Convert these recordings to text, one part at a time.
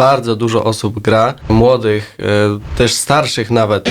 bardzo dużo osób gra, młodych, e, też starszych nawet.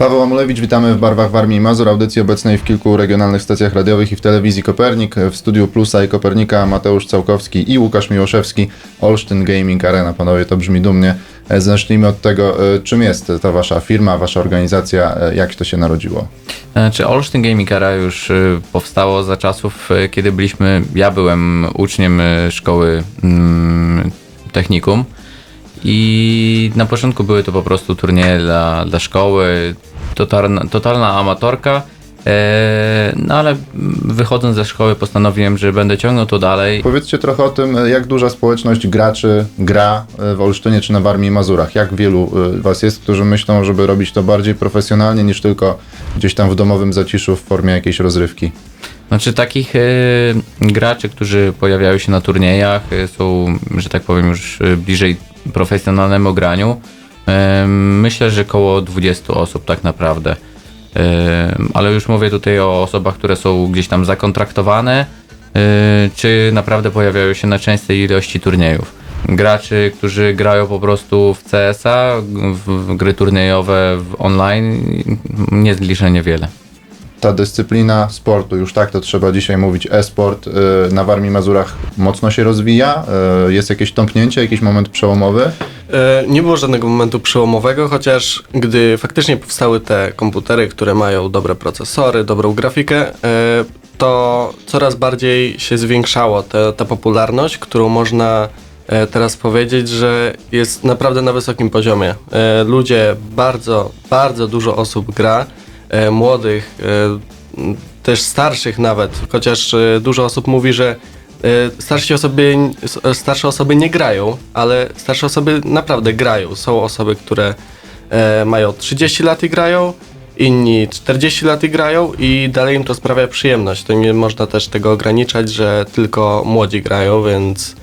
Paweł Amulewicz, witamy w Barwach Warmii i Mazur, audycji obecnej w kilku regionalnych stacjach radiowych i w telewizji Kopernik. W studiu Plusa i Kopernika Mateusz Całkowski i Łukasz Miłoszewski, Olsztyn Gaming Arena. Panowie, to brzmi dumnie. E, Zacznijmy od tego, e, czym jest ta wasza firma, wasza organizacja, e, jak to się narodziło? Znaczy Olsztyn Gaming Era już powstało za czasów, kiedy byliśmy, ja byłem uczniem szkoły mm, technikum i na początku były to po prostu turnieje dla, dla szkoły, totalna, totalna amatorka, e, no ale wychodząc ze szkoły postanowiłem, że będę ciągnął to dalej. Powiedzcie trochę o tym, jak duża społeczność graczy gra e, w Olsztynie czy na Warmii i Mazurach. Jak wielu e, was jest, którzy myślą, żeby robić to bardziej profesjonalnie niż tylko gdzieś tam w domowym zaciszu w formie jakiejś rozrywki? Znaczy takich graczy, którzy pojawiają się na turniejach, są, że tak powiem, już bliżej profesjonalnemu graniu. Myślę, że około 20 osób tak naprawdę. Ale już mówię tutaj o osobach, które są gdzieś tam zakontraktowane, e, czy naprawdę pojawiają się na częstej ilości turniejów. Graczy, którzy grają po prostu w CS-a, w, gry turniejowe w online, nie zliczę niewiele. Ta dyscyplina sportu, już tak to trzeba dzisiaj mówić, e-sport y, na Warmii Mazurach mocno się rozwija? Y, Jest jakieś tąpnięcie, jakiś moment przełomowy? E, Nie było żadnego momentu przełomowego, chociaż gdy faktycznie powstały te komputery, które mają dobre procesory, dobrą grafikę, e, to coraz bardziej się zwiększało te, ta popularność, którą można e, teraz powiedzieć, że jest naprawdę na wysokim poziomie. Ludzie, bardzo, bardzo dużo osób gra, młodych, e, też starszych nawet, chociaż e, dużo osób mówi, że e, starsze osoby, starsze osoby nie grają, ale starsze osoby naprawdę grają. Są osoby, które e, mają 30 lat i grają, inni 40 lat i grają i dalej im to sprawia przyjemność. To nie można też tego ograniczać, że tylko młodzi grają, więc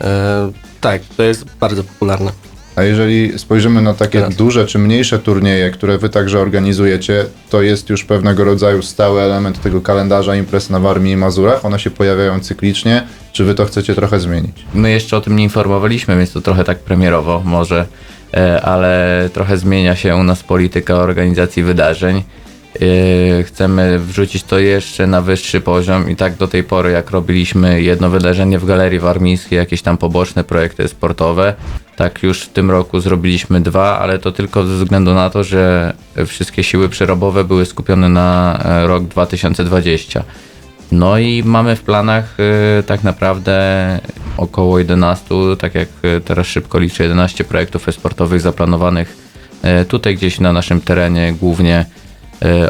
e, tak, to jest bardzo popularne. A jeżeli spojrzymy na takie Teraz. duże czy mniejsze turnieje, które wy także organizujecie, to jest już pewnego rodzaju stały element tego kalendarza imprez na Warmii i Mazurach? One się pojawiają cyklicznie, czy wy to chcecie trochę zmienić? My jeszcze o tym nie informowaliśmy, więc to trochę tak premierowo może, e, ale trochę zmienia się u nas polityka organizacji wydarzeń. E, Chcemy wrzucić to jeszcze na wyższy poziom i tak do tej pory, jak robiliśmy jedno wydarzenie w Galerii Warmińskiej, jakieś tam poboczne projekty sportowe, tak już w tym roku zrobiliśmy dwa, ale to tylko ze względu na to, że wszystkie siły przerobowe były skupione na e, rok 2020. No i mamy w planach y, tak naprawdę około 11, tak jak y, teraz szybko liczę, 11 projektów e-sportowych zaplanowanych y, tutaj gdzieś na naszym terenie, głównie y,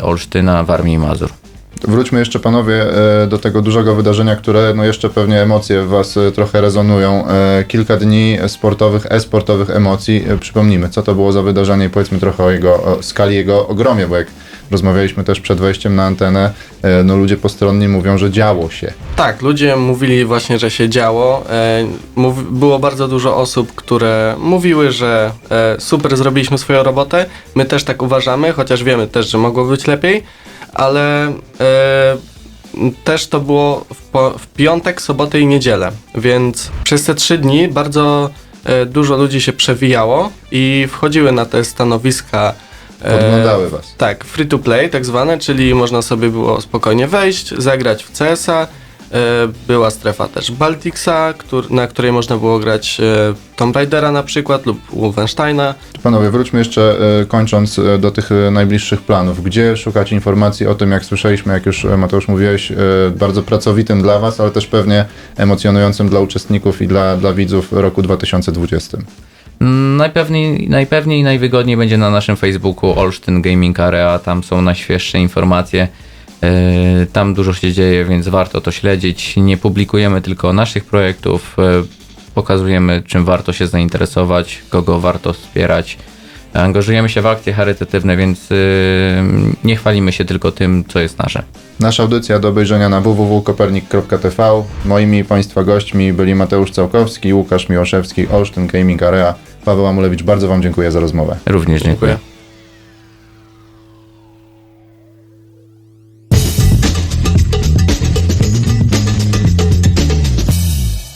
Olsztyna, Warmii i Mazur. Wróćmy jeszcze panowie e, do tego dużego wydarzenia, które no jeszcze pewnie emocje w was e, trochę rezonują. E, Kilka dni sportowych, e-sportowych emocji. Przypomnijmy, co to było za wydarzenie i powiedzmy trochę o jego o skali jego ogromie, bo jak rozmawialiśmy też przed wejściem na antenę, no ludzie postronni mówią, że działo się. Tak, ludzie mówili właśnie, że się działo. Było bardzo dużo osób, które mówiły, że super, zrobiliśmy swoją robotę. My też tak uważamy, chociaż wiemy też, że mogło być lepiej, ale e, też to było w, po, w piątek, sobotę i niedzielę, więc przez te trzy dni bardzo e, dużo ludzi się przewijało i wchodziły na te stanowiska. e, Podglądały was. tak, free to play tak zwane, czyli można sobie było spokojnie wejść, zagrać w CS-a. E, Była strefa też Balticsa, któr- na której można było grać e, Tomb Raidera na przykład lub Wolfensteina. Panowie, wróćmy jeszcze e, kończąc do tych najbliższych planów. Gdzie szukać informacji o tym, jak słyszeliśmy, jak już Mateusz mówiłeś, bardzo pracowitym dla was, ale też pewnie emocjonującym dla uczestników i dla, dla widzów roku 2020? Mm, Najpewniej, najpewniej i najwygodniej będzie na naszym Facebooku Olsztyn Gaming Area, tam są najświeższe informacje. E, Tam dużo się dzieje, więc warto to śledzić. Nie publikujemy tylko naszych projektów, e, pokazujemy czym warto się zainteresować, kogo warto wspierać. Angażujemy się w akcje charytatywne, więc y, nie chwalimy się tylko tym, co jest nasze. Nasza audycja do obejrzenia na www.kopernik.tv. Moimi Państwa gośćmi byli Mateusz Całkowski, Łukasz Miłoszewski, Olsztyn Gaming Area. Paweł Amulewicz, bardzo Wam dziękuję za rozmowę. Również dziękuję.